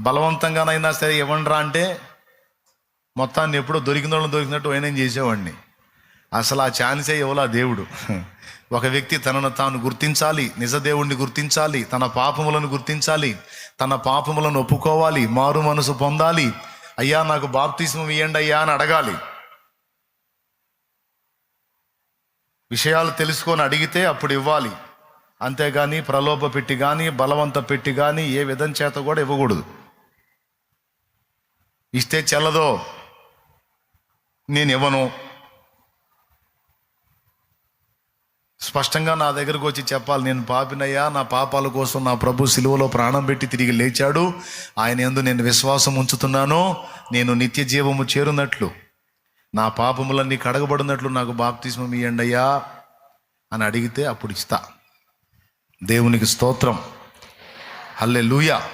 బలవంతంగానైనా సరే ఇవ్వండిరా అంటే మొత్తాన్ని ఎప్పుడో దొరికిన వాళ్ళని దొరికినట్టు ఆయన చేసేవాడిని. అసలు ఆ ఛాన్సే ఇవ్వలా దేవుడు. ఒక వ్యక్తి తనను తాను గుర్తించాలి నిజ దేవుణ్ణి గుర్తించాలి తన పాపములను గుర్తించాలి తన పాపములను ఒప్పుకోవాలి మారు మనసు పొందాలి. అయ్యా నాకు బాప్తిస్మం ఇవ్వండి అయ్యా అని అడగాలి. విషయాలు తెలుసుకొని అడిగితే అప్పుడు ఇవ్వాలి. అంతేగాని ప్రలోభ పెట్టి కానీ బలవంత పెట్టి కానీ ఏ విధం చేత కూడా ఇవ్వకూడదు. ఇస్తే చెల్లదో నేను ఇవ్వను స్పష్టంగా నా దగ్గరకు వచ్చి చెప్పాలి నేను పాపినయ్యా నా పాపాల కోసం నా ప్రభు సిలువలో ప్రాణం పెట్టి తిరిగి లేచాడు. ఆయన ఎందు నేను విశ్వాసం ఉంచుతున్నాను. నేను నిత్య జీవము చేరునట్లు. నా పాపములన్నీ కడగబడినట్లు నాకు బాప్తిస్మం ఇవ్వండి అయ్యా అని అడిగితే అప్పుడు ఇస్తా. దేవునికి స్తోత్రం. హల్లెలూయా.